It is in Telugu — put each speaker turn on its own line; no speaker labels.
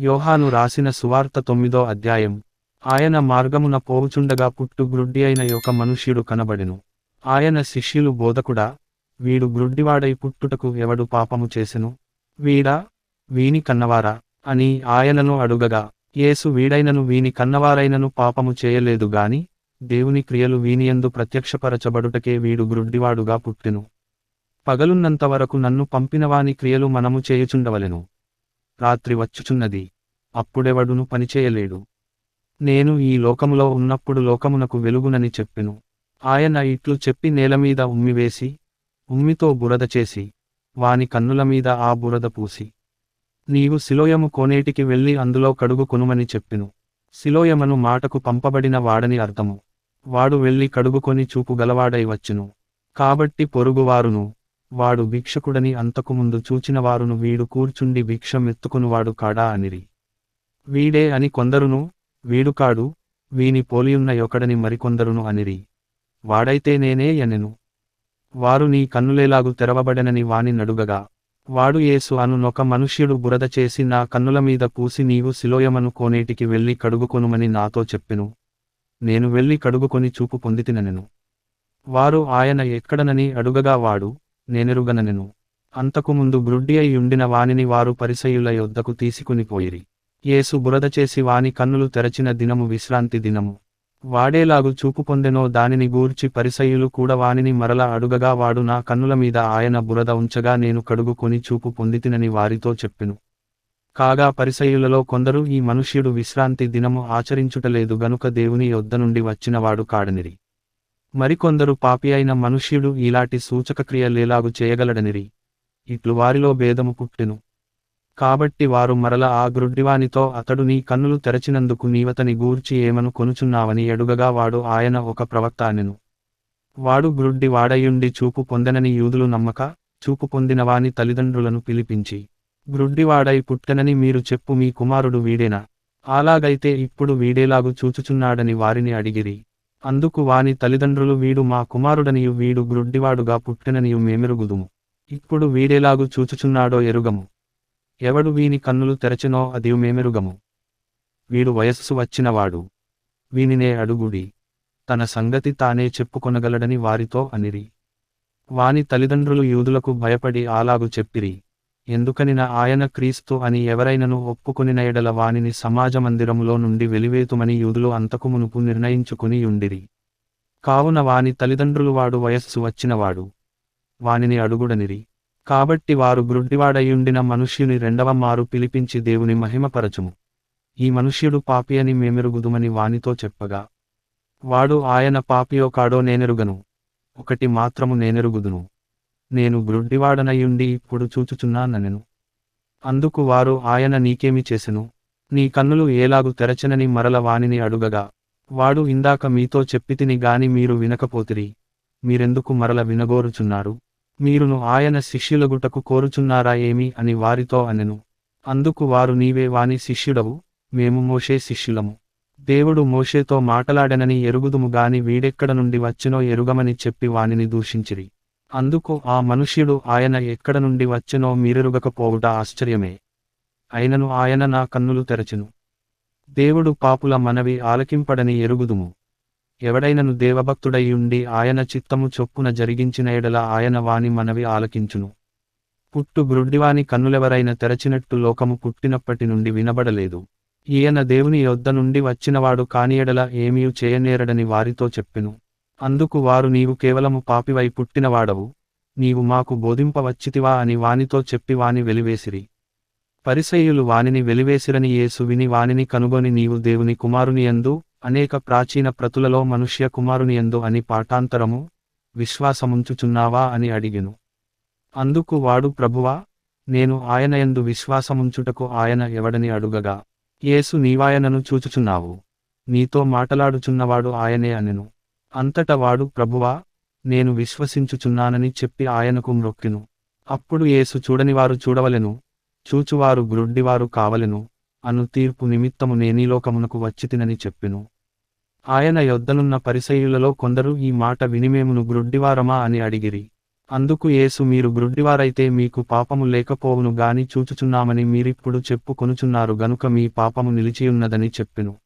యోహాను రాసిన సువార్త తొమ్మిదో అధ్యాయం. ఆయన మార్గమున పోవుచుండగా పుట్టు గ్రుడ్డి అయిన ఒక మనుష్యుడు కనబడెను. ఆయన శిష్యులు బోధకుడా వీడు గ్రుడ్డివాడై పుట్టుటకు ఎవడు పాపము చేసెను? వీడా వీని కన్నవారా? అని ఆయనను అడుగగా యేసు వీడైనను వీని కన్నవారైనను పాపము చేయలేదు గాని దేవుని క్రియలు వీనియందు ప్రత్యక్షపరచబడుటకే వీడు గ్రుడ్డివాడుగా పుట్టెను. పగలున్నంత వరకు నన్ను పంపినవాని క్రియలు మనము చేయుచుండవలెను. రాత్రి వచ్చుచున్నది. అప్పుడెవడును పనిచేయలేడు నేను ఈ లోకములో ఉన్నప్పుడు లోకమునకు వెలుగునని చెప్పెను. ఆయన ఇట్లు చెప్పి నేలమీద ఉమ్మివేసి ఉమ్మితో బురద చేసి వాని కన్నుల మీద ఆ బురద పూసి. నీవు శిలోయము కోనేటికి వెళ్ళి అందులో కడుగు కొనుమని చెప్పెను. శిలోయమను మాటకు పంపబడిన వాడని అర్థము. వాడు వెళ్ళి కడుగుకొని చూపు గలవాడై వచ్చును. కాబట్టి పొరుగువారును వాడు భిక్షకుడని అంతకుముందు చూచిన వారును వీడు కూర్చుండి భిక్షమెత్తుకునువాడు కాడా అనిరి. వీడే అని కొందరును వీడు కాడు వీని పోలియున్న యొకడని మరికొందరును అనిరి. వాడైతే నేనే ఎనెను వారు నీ కన్నులేలాగు తెరవబడనని వాని నడుగగా. వాడు యేసు అనునొక మనుష్యుడు బురద చేసి నా కన్నుల మీద పూసి నీవు శిలోయమను కోనేటికి వెళ్ళి కడుగుకొనుమని నాతో చెప్పెను. నేను వెళ్ళి కడుగుకొని చూపు పొందితినెను వారు ఆయన ఎక్కడనని అడుగగా వాడు నేనెరుగననెను అంతకుముందు గ్రుడ్డి అయి ఉండిన వానిని వారు పరిసయుల యొద్దకు తీసుకుని పోయిరి. యేసు బురద చేసి వాని కన్నులు తెరచిన దినము విశ్రాంతి దినము. వాడేలాగు చూపు పొందెనో దానిని గూర్చి పరిసయులు కూడా వానిని మరల అడుగగా వాడు నా కన్నుల మీద ఆయన బురద ఉంచగా నేను కడుగుకొని చూపు పొందితినని వారితో చెప్పెను. కాగా పరిసయులలో కొందరు ఈ మనుష్యుడు విశ్రాంతి దినము ఆచరించుటలేదు గనుక దేవుని యొద్ద నుండి వచ్చినవాడు కాడనిరి. మరికొందరు పాపి అయిన మనుష్యుడు ఇలాంటి సూచకక్రియలేలాగు చేయగలడనిరి. ఇట్లు వారిలో భేదము పుట్టెను. కాబట్టి వారు మరల ఆ గ్రుడ్డివానితో అతడు నీ కన్నులు తెరచినందుకు నీవతని గూర్చి ఏమను కొనుచున్నావని ఎడుగగా వాడు ఆయన ఒక ప్రవక్త అనెను. వాడు గ్రుడ్డి వాడయుండి చూపు పొందనని యూదులు నమ్మక చూపు పొందినవాని తల్లిదండ్రులను పిలిపించి గ్రుడ్డివాడై పుట్టెనని మీరు చెప్పు మీ కుమారుడు వీడేనా? అలాగైతే ఇప్పుడు వీడేలాగు చూచుచున్నాడని వారిని అడిగిరి. అందుకు వాని తల్లిదండ్రులు వీడు మా కుమారుడనియు వీడు గ్రుడ్డివాడుగా పుట్టెననియు మేమెరుగుదుము. ఇప్పుడు వీడేలాగు చూచుచున్నాడో ఎరుగము. ఎవడు వీని కన్నులు తెరచెనో అది మేమెరుగము. వీడు వయస్సు వచ్చినవాడు. వీనినే అడుగుడి. తన సంగతి తానే చెప్పుకొనగలడని వారితో అనిరి. వాని తల్లిదండ్రులు యూదులకు భయపడి అలాగు చెప్పిరి. ఎందుకనిన ఆయన క్రీస్తు అని ఎవరైనను ఒప్పుకొనిన ఎడల వానిని సమాజమందిరములో నుండి వెలివేతుమని యూదులు అంతకు మునుపు నిర్ణయించుకుని యుండిరి కావున వాని తల్లిదండ్రులు వాడు వయస్సు వచ్చినవాడు. వానిని అడుగుడనిరి. కాబట్టి వారు గ్రుడ్డివాడయుండిన మనుష్యుని రెండవ మారు పిలిపించి దేవుని మహిమపరచుము. ఈ మనుష్యుడు పాపి అని మేమెరుగుదుమని వానితో చెప్పగా వాడు ఆయన పాపియో కాడో నేనెరుగను. ఒకటి మాత్రము నేనెరుగుదును. నేను గ్రుడ్డివాడనయుండి ఇప్పుడు చూచుచున్నానెను అందుకు వారు ఆయన నీకేమి చేసెను? నీ కన్నులు ఏలాగు తెరచనని మరల వానిని అడుగగా. వాడు ఇందాక మీతో చెప్పితిని గాని మీరు వినకపోతిరి. మీరెందుకు మరల వినగోరుచున్నారు? మీరును ఆయన శిష్యులగుటకు కోరుచున్నారా ఏమి అని వారితో అనెను. అందుకు వారు నీవే వాని శిష్యుడవు మేము మోషే శిష్యులము. దేవుడు మోషేతో మాటలాడనని ఎరుగుదుము గాని వీడెక్కడ నుండి వచ్చినో ఎరుగమని చెప్పి వానిని దూషించిరి. అందుకు ఆ మనుష్యుడు ఆయన ఎక్కడ నుండి వచ్చెనో మీరెరుగకపోవుట ఆశ్చర్యమే. అయినను ఆయన నా కన్నులు తెరచెను. దేవుడు పాపుల మనవి ఆలకింపడని ఎరుగుదుము. ఎవడైనను దేవభక్తుడైయుండి ఆయన చిత్తము చొప్పున జరిగించిన ఎడల ఆయన వాని మనవి ఆలకించును. పుట్టు గ్రుడ్డివాని కన్నులెవరైన తెరచినట్టు లోకము పుట్టినప్పటి నుండి వినబడలేదు. ఈయన దేవుని యొద్ద నుండి వచ్చినవాడు కానియడల ఏమీయు చేయనేరడని వారితో చెప్పెను. అందుకు వారు నీవు కేవలము పాపివై పుట్టినవాడవు. నీవు మాకు బోధింపవచ్చితివా అని వానితో చెప్పి వాని వెలివేసిరి. పరిసయులు వానిని వెలివేసిరని యేసు విని వానిని కనుగొని నీవు దేవుని కుమారునియందు అనేక ప్రాచీన ప్రతులలో మనుష్య కుమారునియందు అని పాఠాంతరము విశ్వాసముంచుచున్నావా అని అడిగెను. అందుకు వాడు ప్రభువా నేను ఆయనయందు విశ్వాసముంచుటకు ఆయన ఎవడని అడుగగా. యేసు నీవాయనను చూచుచున్నావు. నీతో మాటలాడుచున్నవాడు ఆయనే అనెను. అంతట వాడు ప్రభువా నేను విశ్వసించుచున్నానని చెప్పి ఆయనకు మ్రొక్కెను. అప్పుడు యేసు చూడనివారు చూడవలెను. చూచువారు గ్రుడ్డివారు కావలెను. అను తీర్పు నిమిత్తము నేనీలోకమునకు వచ్చితినని చెప్పెను. ఆయన యొద్దనున్న పరిసయులలో కొందరు ఈ మాట వినిమేమును గ్రుడ్డివారమా అని అడిగిరి. అందుకు యేసు మీరు గ్రుడ్డివారైతే మీకు పాపము లేకపోవును గాని చూచుచున్నామని మీరిప్పుడు చెప్పు కొనుచున్నారు గనుక మీ పాపము నిలిచియున్నదని చెప్పెను.